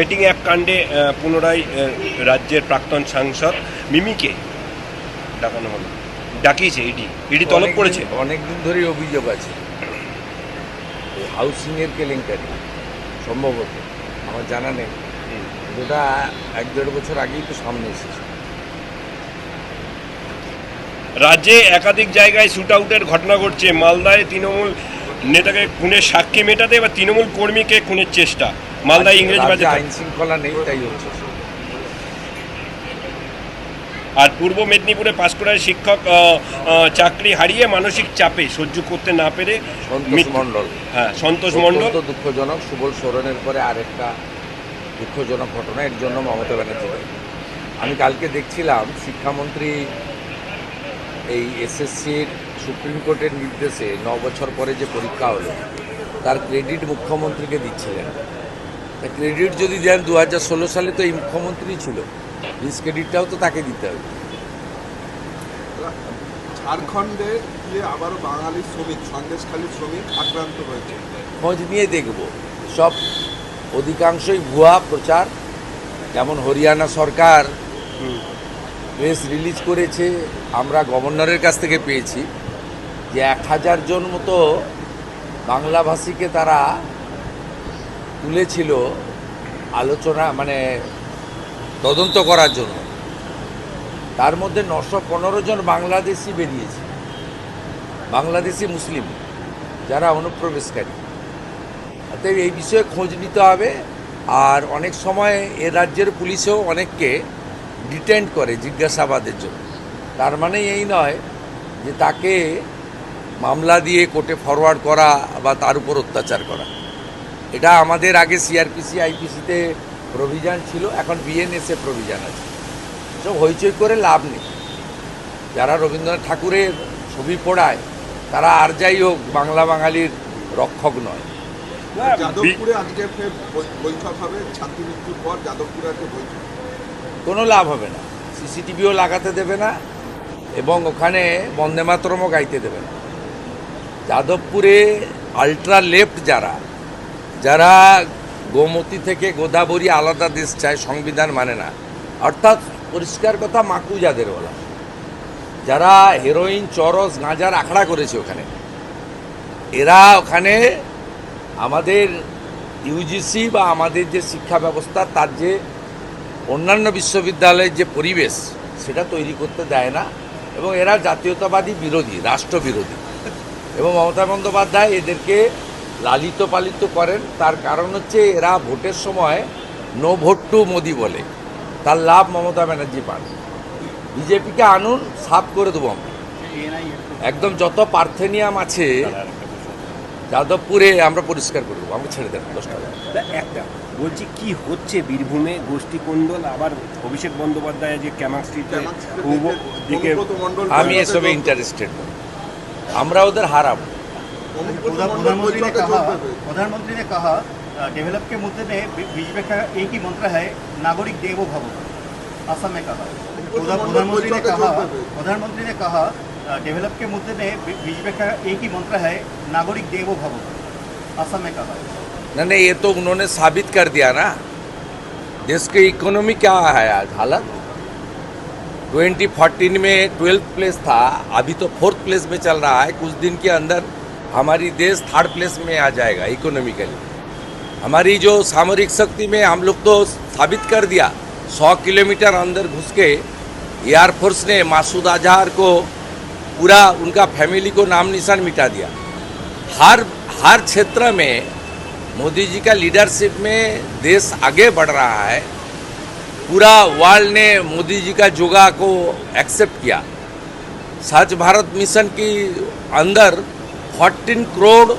Betting app কাণ্ডে পুনরায় রাজ্যের প্রাক্তন সাংসদ মিমিকে ডাকানো হলো। ডাকিয়েছে ইডি। ইডি তলব করেছে। অনেকদিন ধরেই অভিযোগ আছে। হাউসিং এর কেলেঙ্কারি সম্ভবত। আমার জানা নেই। যেটা এক দেড় বছর আগেই তো সামনে এসেছে। রাজ্যে একাধিক জায়গায় শুট আউটের ঘটনা ঘটছে। মালদায় তৃণমূল নেতাকে খুনের সাক্ষী মেটাতে বা তৃণমূল কর্মীকে খুনের চেষ্টা। মালদায় ইংরেজ বাজার। আইন শৃঙ্খলা নেই তাই হচ্ছে। আর পূর্ব মেদিনীপুরে পাঁশকুড়ায় শিক্ষক চাকরি হারিয়ে মানসিক চাপে সহ্য করতে না পেরে। মণ্ডল। হ্যাঁ সন্তোষ মণ্ডল। দুঃখজনক সুবল সোরেনের পরে আরেকটা দুঃখজনক ঘটনা এর জন্য মমতা ব্যানার্জি। আমি কালকে দেখছিলাম শিক্ষামন্ত্রী এই এসএসসির সুপ্রিম কোর্টের নির্দেশে ন বছর পরে যে পরীক্ষা হলো তার ক্রেডিট মুখ্যমন্ত্রীকে দিচ্ছিলেন। তা ক্রেডিট যদি দেন দু হাজার ষোলো সালে তো এই মুখ্যমন্ত্রী ছিল। ক্রেডিটটাও তো তাকে দিতে হবে। ঝাড়খণ্ডে গিয়ে আবারও বাঙালি শ্রমিক সন্দেশখালী শ্রমিক আক্রান্ত হয়েছে। খোঁজ নিয়ে দেখব। সব অধিকাংশই ভুয়া প্রচার। যেমন হরিয়ানা সরকার প্রেস রিলিজ করেছে। আমরা গভর্নরের কাছ থেকে পেয়েছি যে এক হাজার জন মতো বাংলাভাষীকে তারা তুলেছিল আলোচনা মানে তদন্ত করার জন্য। তার মধ্যে নশো পনেরো জন বাংলাদেশি বেরিয়েছে। বাংলাদেশি মুসলিম যারা অনুপ্রবেশকারী। অতএব এই বিষয়ে খোঁজ নিতে হবে। আর অনেক সময় এ রাজ্যের পুলিশও অনেককে ডিটেন্ড করে জিজ্ঞাসাবাদের জন্য। তার মানে এই নয় যে তাকে মামলা দিয়ে কোর্টে ফরওয়ার্ড করা বা তার উপর অত্যাচার করা। এটা আমাদের আগে সিআরপিসি আইপিসিতে প্রভিজান ছিল এখন বিএনএসএ প্রভিজান আছে। সব হইচই করে লাভ নেই। যারা রবীন্দ্রনাথ ঠাকুরের ছবি পড়ায় তারা আর যাই হোক বাংলা বাঙালির রক্ষক নয়। যাদবপুরে আজকে বৈঠক হবে ছাত্রী মৃত্যুর পর যাদবপুরে আজকে বৈঠক। কোনো লাভ হবে না। সিসিটিভিও লাগাতে দেবে না এবং ওখানে বন্দে মাতরমও গাইতে দেবে না। যাদবপুরে আলট্রা লেফট যারা যারা গোমতী থেকে গোদাবরী আলাদা দেশ চায়, সংবিধান মানে না। অর্থাৎ পরিষ্কার কথা মাকু যাদের বলা। যারা হেরোইন চরস, গাঁজার আখড়া করেছে ওখানে। এরা ওখানে আমাদের ইউজিসি বা আমাদের যে শিক্ষা ব্যবস্থা, তার যে অন্যান্য বিশ্ববিদ্যালয়ের যে পরিবেশ, সেটা তৈরি করতে দেয় না। এবং এরা জাতীয়তাবাদী বিরোধী, রাষ্ট্রবিরোধী। এবং মমতা বন্দ্যোপাধ্যায় এদেরকে লালিত পালিত করেন। তার কারণ হচ্ছে এরা ভোটের সময় নো ভোট টু মোদি বলে। তার লাভ মমতা ব্যানার্জি পান। বিজেপিকে আনুন সাফ করে দেবো আমরা। একদম যত পার্থেনিয়াম আছে যাদবপুরে আমরা পরিষ্কার করব আমরা ছেড়ে দেবো দশটা একটা বলছি কি হচ্ছে বীরভূমে? গোষ্ঠী কোন্দল আবার অভিষেক বন্দ্যোপাধ্যায় যে ক্যামাক আমি এসবে ইন্টারেস্টেড আমরা ওদের হারাবো। प्रधानमंत्री ने कहा प्रधानमंत्री ने कहा डेवलप के मुद्दे में बीजेपी का एक ही मंत्र है नागरिक देवो भव। असम में कहा। प्रधानमंत्री ने कहा प्रधानमंत्री ने कहा डेवलप के मुद्दे में बीजेपी का एक ही मंत्र है नागरिक देवो भव। असम में कहा। नहीं नहीं ये तो उन्होंने साबित कर दिया ना। देश की इकोनॉमी क्या है आज हालत? 2014 में ट्वेल्थ प्लेस था अभी तो फोर्थ प्लेस में चल रहा है। कुछ दिन के अंदर हमारी देश थर्ड प्लेस में आ जाएगा इकोनॉमिकली हमारी जो सामरिक शक्ति में हम लोग तो साबित कर दिया, सौ किलोमीटर अंदर घुस के एयरफोर्स ने मासूद अजहर को पूरा उनका फैमिली को नाम निशान मिटा दिया. हर हर क्षेत्र में मोदी जी का लीडरशिप में देश आगे बढ़ रहा है. पूरा वर्ल्ड ने मोदी जी का योगा को एक्सेप्ट किया. स्वच्छ भारत मिशन की अंदर 14 करोड़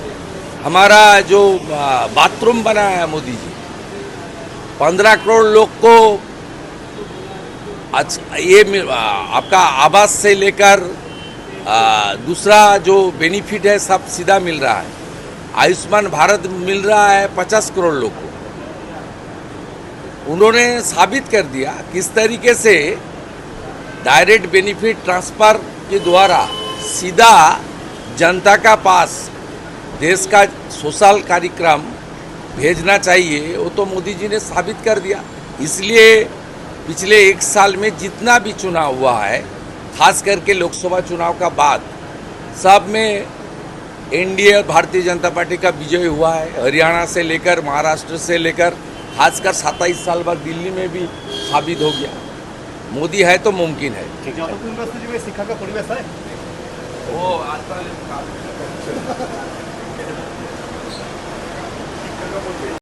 हमारा जो बाथरूम बनाया है मोदी जी। 15 करोड़ लोग को आज ये आपका आवास से लेकर दूसरा जो बेनिफिट है सब सीधा मिल रहा है। आयुष्मान भारत मिल रहा है पचास करोड़ लोग को। उन्होंने साबित कर दिया किस तरीके से डायरेक्ट बेनिफिट ट्रांसफ़र के द्वारा सीधा जनता का पास देश का सोशल कार्यक्रम भेजना चाहिए, वो तो मोदी जी ने साबित कर दिया। इसलिए पिछले एक साल में जितना भी चुनाव हुआ है, खास करके लोकसभा चुनाव का बाद, सब में एनडीए भारतीय जनता पार्टी का विजय हुआ है। हरियाणा से लेकर, महाराष्ट्र से लेकर, खासकर सत्ताईस साल बाद दिल्ली में भी साबित हो गया। मोदी है तो मुमकिन है। वो आज कल काफी